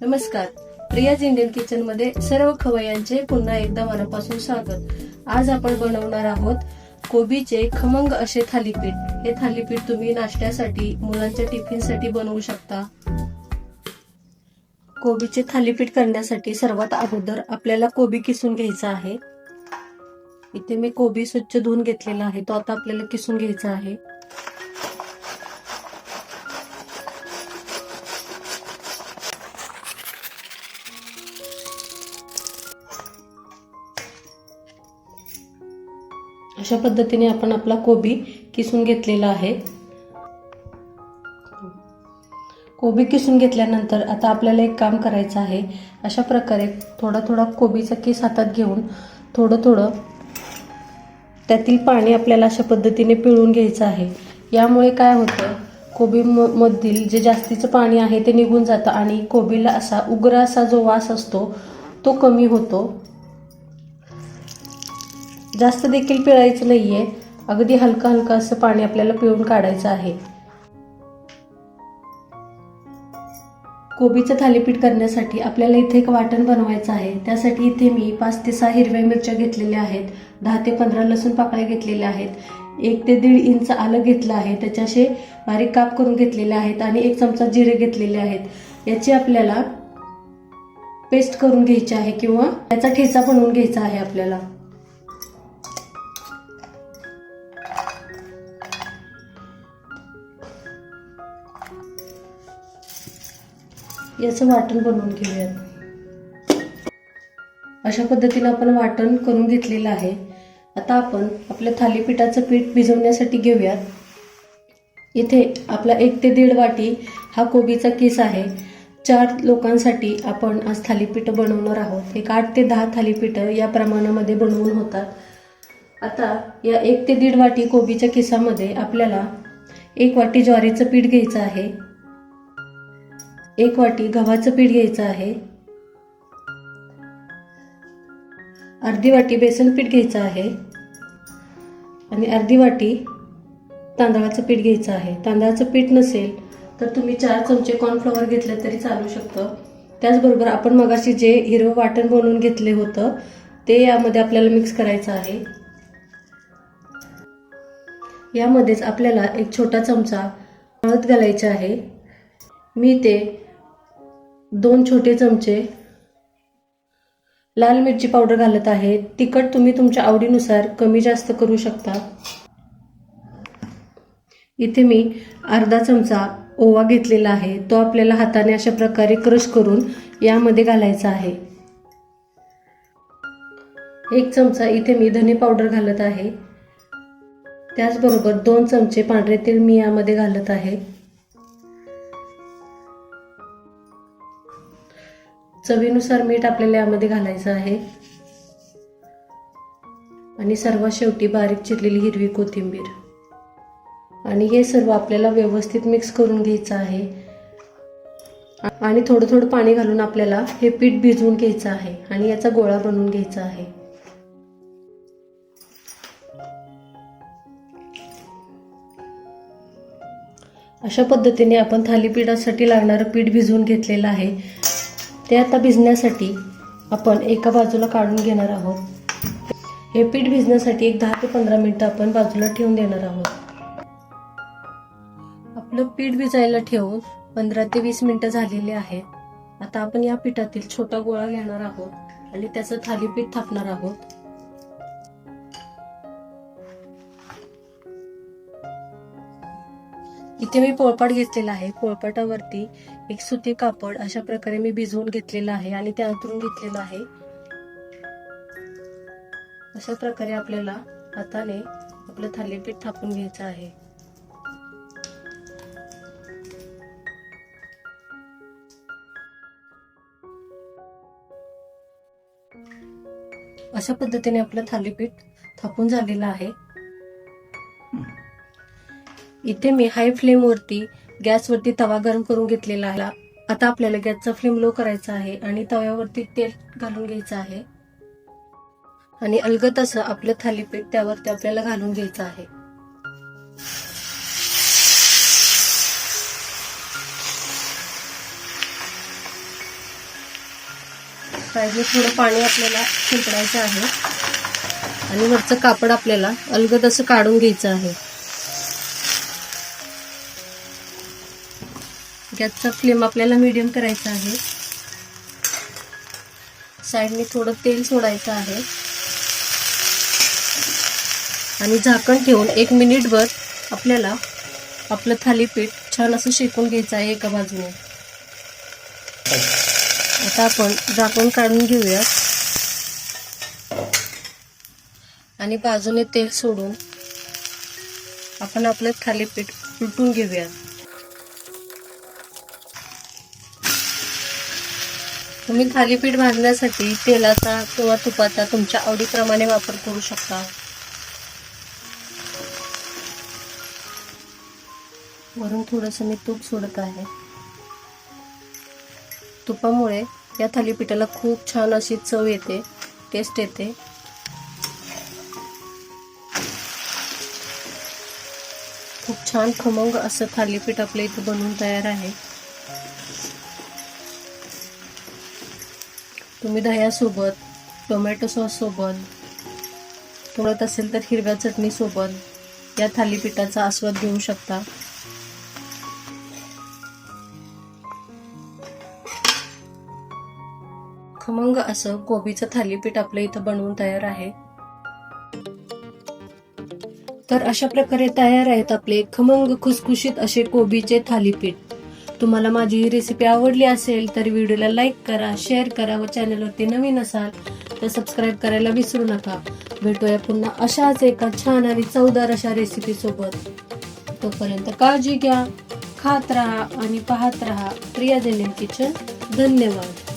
नमस्कार. प्रियाज इंडियन किचनमध्ये सर्व खवयांचे पुन्हा एकदा मनापासून स्वागत. आज आपण बनवणार आहोत कोबीचे खमंग असे थालीपीठ. हे थालीपीठ तुम्ही नाश्त्यासाठी मुलांच्या टिफिनसाठी बनवू शकता. कोबीचे थालीपीठ करण्यासाठी सर्वात अगोदर आपल्याला कोबी किसून घ्यायचा आहे. इथे मी कोबी स्वच्छ धुवून घेतलेला आहे. तो आता आपल्याला किसून घ्यायचा आहे. अशा पद्धतीने आपण आपला कोबी किसून घेतलेला आहे. कोबी किसून घेतल्यानंतर आता आपल्याला एक काम करायचं आहे. अशा प्रकारे थोडा थोडा कोबीचा केस हातात घेऊन थोडं थोडं त्यातील पाणी आपल्याला अशा पद्धतीने पिळून घ्यायचं आहे. यामुळे काय होतं कोबी म- मधील जे जास्तीचं पाणी आहे ते निघून जातं आणि कोबीला असा उग्र असा जो वास असतो तो कमी होतो. जास्त देखील पिळायचं आहे अगदी हलकं हलका असं पाणी आपल्याला पिळून काढायचं आहे. कोबीचं थालीपीठ करण्यासाठी आपल्याला इथे एक वाटण बनवायचं आहे. त्यासाठी इथे मी पाच ते सहा हिरव्या मिरच्या घेतलेल्या आहेत. दहा ते पंधरा लसूण पाकळ्या घेतलेल्या आहेत. एक ते दीड इंच आलं घेतलं आहे. त्याच्याशी बारीक काप करून घेतलेले आहेत आणि एक चमचा जिरे घेतलेले आहेत. याची आपल्याला पेस्ट करून घ्यायची आहे किंवा त्याचा ठेचा बनवून घ्यायचा आहे आपल्याला. याचं वाटण बनवून घेऊयात. अशा पद्धतीने आपण वाटण करून घेतलेलं आहे. आता आपण आपल्या थालीपीठाचं पीठ भिजवण्यासाठी घेऊयात. इथे आपला एक ते दीड वाटी हा कोबीचा केस आहे. चार लोकांसाठी आपण आज थालीपीठ बनवणार आहोत. एक आठ ते दहा थालीपीठं या प्रमाणामध्ये बनवून होतात. आता या एक ते दीड वाटी कोबीच्या केसामध्ये आपल्याला एक वाटी ज्वारीचं पीठ घ्यायचं आहे. एक वाटी गव्हाचं पीठ घ्यायचं आहे. अर्धी वाटी बेसन पीठ घ्यायचं आहे. आणि अर्धी वाटी तांदळाचं पीठ घ्यायचं आहे. तांदळाचं पीठ नसेल तर तुम्ही चार चमचे कॉर्नफ्लॉवर घेतलं तरी चालू शकतं. त्याचबरोबर आपण मगाशी जे हिरवं वाटण बनवून घेतले होतं ते यामध्ये आपल्याला मिक्स करायचं आहे. यामध्येच आपल्याला एक छोटा चमचा हळद घालायचा आहे. मी ते दोन छोटे चमचे लाल मिरची पावडर घालत आहे. तिखट तुम्ही तुमच्या आवडीनुसार कमी जास्त करू शकता. इथे मी अर्धा चमचा ओवा घेतलेला आहे. तो आपल्याला हाताने अशा प्रकारे क्रश करून यामध्ये घालायचा आहे. एक चमचा इथे मी धने पावडर घालत आहे. त्याचबरोबर दोन चमचे पांढरे तेल मी यामध्ये घालत आहे. चवीनुसार मीठ आपल्याला यामध्ये घालायचं आहे. आणि सर्वात शेवटी बारीक चिरलेली हिरवी कोथिंबीर. आणि हे सर्व आपल्याला व्यवस्थित मिक्स करून घ्यायचं आहे. आणि थोडं थोडं पाणी घालून आपल्याला हे पीठ भिजवून घ्यायचं आहे आणि याचा गोळा बनवून घ्यायचा आहे. अशा पद्धतीने आपण थालीपीठासाठी लागणारं पीठ भिजवून घेतलेलं आहे. ते आता भिजण्यासाठी आपण एका बाजूला काढून घेणार आहोत. हे पीठ भिजण्यासाठी एक दहा ते पंधरा मिनटं आपण बाजूला ठेवून देणार आहोत. आपलं पीठ भिजायला ठेवून पंधरा ते वीस मिनटं झालेली आहेत. आता आपण या पिठातील छोटा गोळा घेणार आहोत आणि त्याचं थालीपीठ थापणार आहोत. इथे मी पोळपाट घेतलेला आहे. पोळपाटावरती एक सुती कापड अशा प्रकारे मी भिजवून घेतलेलं आहे आणि ते अंतरून घेतलेलं आहे. अशा प्रकारे आपल्याला हाताने आपलं थालीपीठ थापून घ्यायचं आहे. अशा पद्धतीने आपलं थालीपीठ थापून झालेलं आहे. इथे मी हाय फ्लेम वरती गॅसवरती तवा गरम करून घेतलेला आहे. आता आपल्याला गॅसचा फ्लेम लो करायचा आहे आणि तव्यावरती तेल घालून घ्यायचं आहे. आणि अलगत असं आपलं थालीपीठ त्यावरती आपल्याला घालून घ्यायचं आहे. पाहिजे थोडं पाणी आपल्याला शिंपडायचं आहे. आणि वरचं कापड आपल्याला अलगद असं काढून घ्यायचं आहे. गॅसचा फ्लेम आपल्याला मीडियम करायचा आहे. साईडने थोडं तेल सोडायचं आहे. आणि झाकण ठेवून एक मिनिटभर आपल्याला आपलं थालीपीठ छान असं शेकून घ्यायचं आहे एका बाजूने. आता आपण झाकण काढून घेऊया आणि बाजूने तेल सोडून आपण आपलं थालीपीठ उलटून घेऊया तुम्ही थालीपीठ भाजण्यासाठी तेलाचा किंवा तुपाचा तुमच्या आवडीप्रमाणे वापर करू शकता. वरून थोडंसं मी तूप सोडत आहे. तुपामुळे या थालीपीठाला खूप छान अशी चव येते टेस्ट येते. खूप छान खमंग असं थालीपीठ आपल्या इथं बनवून तयार आहे. तुम्ही दह्यासोबत टोमॅटो सॉससोबत सोबत असेल तर हिरव्या चटणीसोबत या थालीपीठाचा आस्वाद घेऊ शकता. खमंग असं कोबीचं थालीपीठ आपल्या इथं बनवून तयार आहे. तर अशा प्रकारे तयार आहेत आपले खमंग खुसखुशीत असे कोबीचे थालीपीठ. तुम्हाला माझी ही रेसिपी आवडली असेल तर व्हिडिओला लाईक करा शेअर करा व चॅनलवरती नवीन असाल तर सबस्क्राईब करायला विसरू नका. भेटूया पुन्हा अशाच एका छान आणि चवदार अशा रेसिपीसोबत तोपर्यंत काळजी घ्या खात राहा आणि पाहत राहा प्रिया देनेम किचन धन्यवाद.